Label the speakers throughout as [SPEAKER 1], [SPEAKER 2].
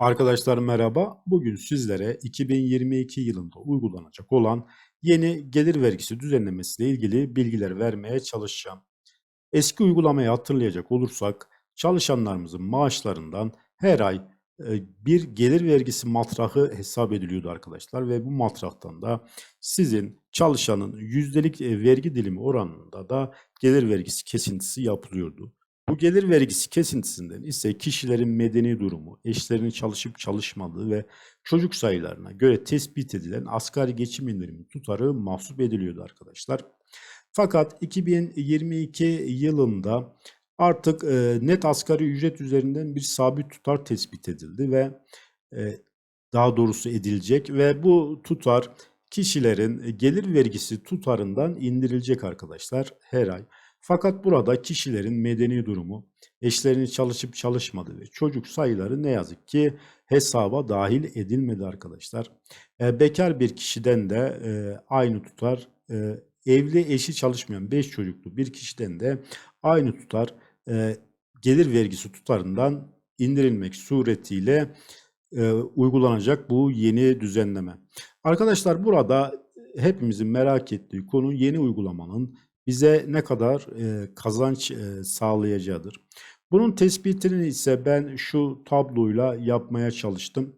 [SPEAKER 1] Arkadaşlar merhaba. Bugün sizlere 2022 yılında uygulanacak olan yeni gelir vergisi düzenlemesiyle ilgili bilgiler vermeye çalışacağım. Eski uygulamayı hatırlayacak olursak çalışanlarımızın maaşlarından her ay e, bir gelir vergisi matrahı hesap ediliyordu arkadaşlar ve bu matrahtan da sizin çalışanın yüzdelik e, vergi dilimi oranında da gelir vergisi kesintisi yapılıyordu. Bu gelir vergisi kesintisinden ise kişilerin medeni durumu, eşlerinin çalışıp çalışmadığı ve çocuk sayılarına göre tespit edilen asgari geçim indirimi tutarı mahsup ediliyordu arkadaşlar. Fakat 2022 yılında artık e, net asgari ücret üzerinden bir sabit tutar tespit edildi ve e, daha doğrusu edilecek ve bu tutar kişilerin gelir vergisi tutarından indirilecek arkadaşlar her ay. Fakat burada kişilerin medeni durumu, eşlerinin çalışıp çalışmadığı ve çocuk sayıları ne yazık ki hesaba dahil edilmedi arkadaşlar. E, bekar bir kişiden de e, aynı tutar, e, evli eşi çalışmayan 5 çocuklu bir kişiden de aynı tutar e, gelir vergisi tutarından indirilmek suretiyle e, uygulanacak bu yeni düzenleme. Arkadaşlar burada hepimizin merak ettiği konu yeni uygulamanın bize ne kadar e, kazanç e, sağlayacağıdır. Bunun tespitini ise ben şu tabloyla yapmaya çalıştım.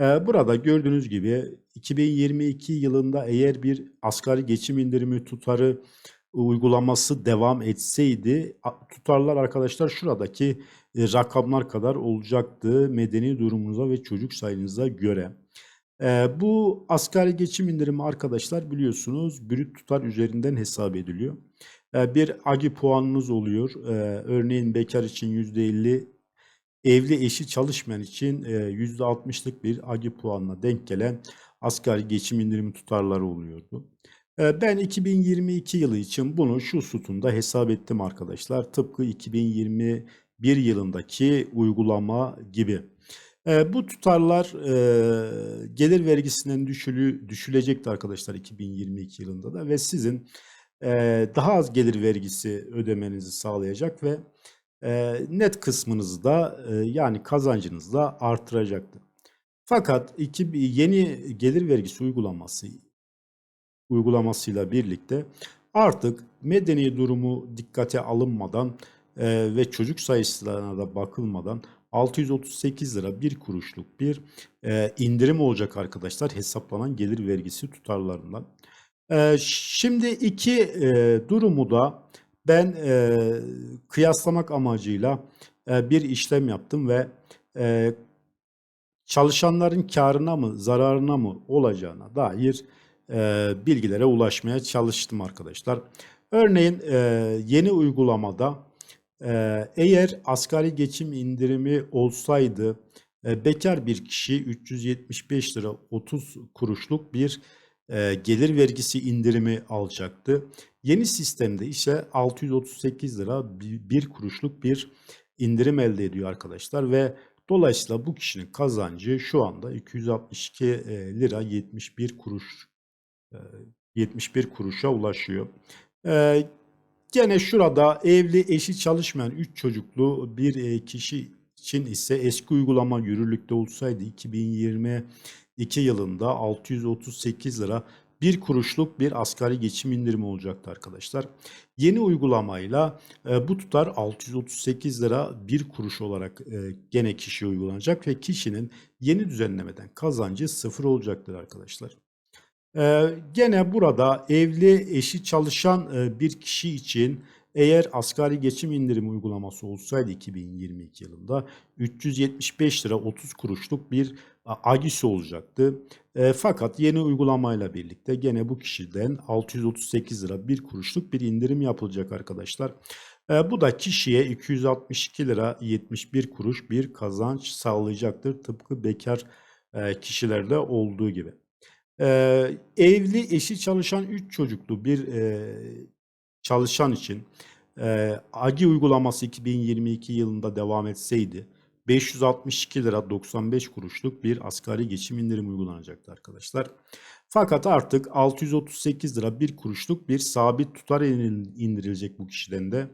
[SPEAKER 1] E, burada gördüğünüz gibi 2022 yılında eğer bir asgari geçim indirimi tutarı uygulaması devam etseydi tutarlar arkadaşlar şuradaki rakamlar kadar olacaktı medeni durumunuza ve çocuk sayınıza göre. Eee, bu asgari geçim indirimi arkadaşlar biliyorsunuz brüt tutar üzerinden hesap ediliyor. Eee, bir AGİ puanınız oluyor. Eee, örneğin bekar için %50, evli eşi çalışmayan için eee, %60'lık bir AGİ puanına denk gelen asgari geçim indirimi tutarları oluyordu. Ben 2022 yılı için bunu şu sütunda hesap ettim arkadaşlar. Tıpkı 2021 yılındaki uygulama gibi. Eee, bu tutarlar, eee, gelir vergisinden düşülü düşülecekti arkadaşlar 2022 yılında da ve sizin, eee, daha az gelir vergisi ödemenizi sağlayacak ve, eee, net kısmınızı da, eee, yani kazancınızı da artıracaktı. Fakat iki yeni gelir vergisi uygulaması uygulamasıyla birlikte artık medeni durumu dikkate alınmadan, eee, ve çocuk sayısına da bakılmadan 638 lira 1 kuruşluk bir eee, indirim olacak arkadaşlar hesaplanan gelir vergisi tutarlarından. Eee, şimdi iki eee, durumu da ben eee, kıyaslamak amacıyla eee, bir işlem yaptım ve eee, çalışanların karına mı zararına mı olacağına dair eee, bilgilere ulaşmaya çalıştım arkadaşlar. Örneğin eee, yeni uygulamada eğer asgari geçim indirimi olsaydı, eee, bekar bir kişi 375 lira 30 kuruşluk bir eee, gelir vergisi indirimi alacaktı. Yeni sistemde ise 638 lira bi 1 kuruşluk bir indirim elde ediyor arkadaşlar ve dolayısıyla bu kişinin kazancı şu anda 262 eee, lira 71 kuruş eee, 71 kuruşa ulaşıyor. Gene şurada evli, eşi çalışmayan 3 çocuklu bir e, kişi için ise eski uygulama yürürlükte olsaydı 2022 yılında 638 lira bir kuruşluk bir asgari geçim indirimi olacaktı arkadaşlar. Yeni uygulamayla e, bu tutar 638 lira bir kuruş olarak e, gene kişiye uygulanacak ve kişinin yeni düzenlemeden kazancı sıfır olacaktır arkadaşlar. Eee, gene burada evli, eşi çalışan, eee, bir kişi için eğer asgari geçim indirimi uygulaması olsaydı 2022 yılında 375 lira 30 kuruşluk bir agisi olacaktı. Eee, fakat yeni uygulamayla birlikte gene bu kişiden 638 lira 1 kuruşluk bir indirim yapılacak arkadaşlar. Eee, bu da kişiye 262 lira 71 kuruş bir kazanç sağlayacaktır. Tıpkı bekar eee, kişilerde olduğu gibi. Eee, evli, eşi çalışan 3 çocuklu bir, eee, çalışan için, eee, AGİ uygulaması 2022 yılında devam etseydi ₺562 lira 95 kuruşluk bir asgari geçim indirimi uygulanacaktı arkadaşlar. Fakat artık 638 lira 1 kuruşluk bir sabit tutar indirilecek bu kişiden de.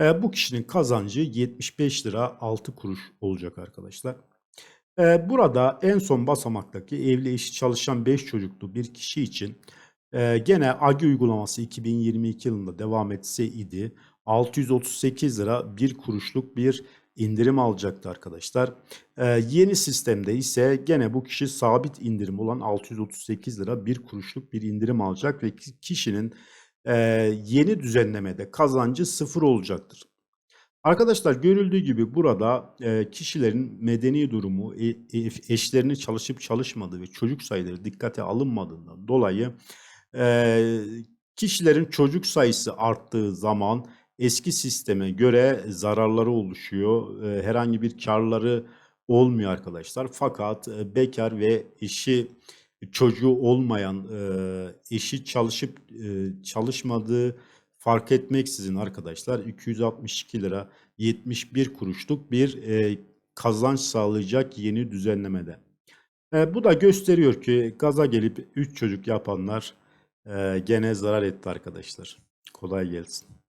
[SPEAKER 1] Eee, bu kişinin kazancı 75 lira 6 kuruş olacak arkadaşlar. Eee, burada en son basamaktaki evli eşi çalışan 5 çocuklu bir kişi için eee, gene AGİ uygulaması 2022 yılında devam etse idi 638 lira 1 kuruşluk bir indirim alacaktı arkadaşlar. Eee, yeni sistemde ise gene bu kişi sabit indirim olan 638 lira 1 kuruşluk bir indirim alacak ve ki- kişinin eee, yeni düzenlemede kazancı sıfır olacaktır. Arkadaşlar görüldüğü gibi burada eee, kişilerin medeni durumu, e- e- eşlerinin çalışıp çalışmadığı ve çocuk sayıları dikkate alınmadığından dolayı eee, kişilerin çocuk sayısı arttığı zaman eski sisteme göre zararları oluşuyor. Herhangi bir karları olmuyor arkadaşlar. Fakat e, bekar ve eşi çocuğu olmayan, eee, eşi çalışıp çalışmadığı fark etmeksizin arkadaşlar 262 lira 71 kuruşluk bir eee, kazanç sağlayacak yeni düzenlemede. Eee, bu da gösteriyor ki gaza gelip 3 çocuk yapanlar eee, gene zarar etti arkadaşlar. Kolay gelsin.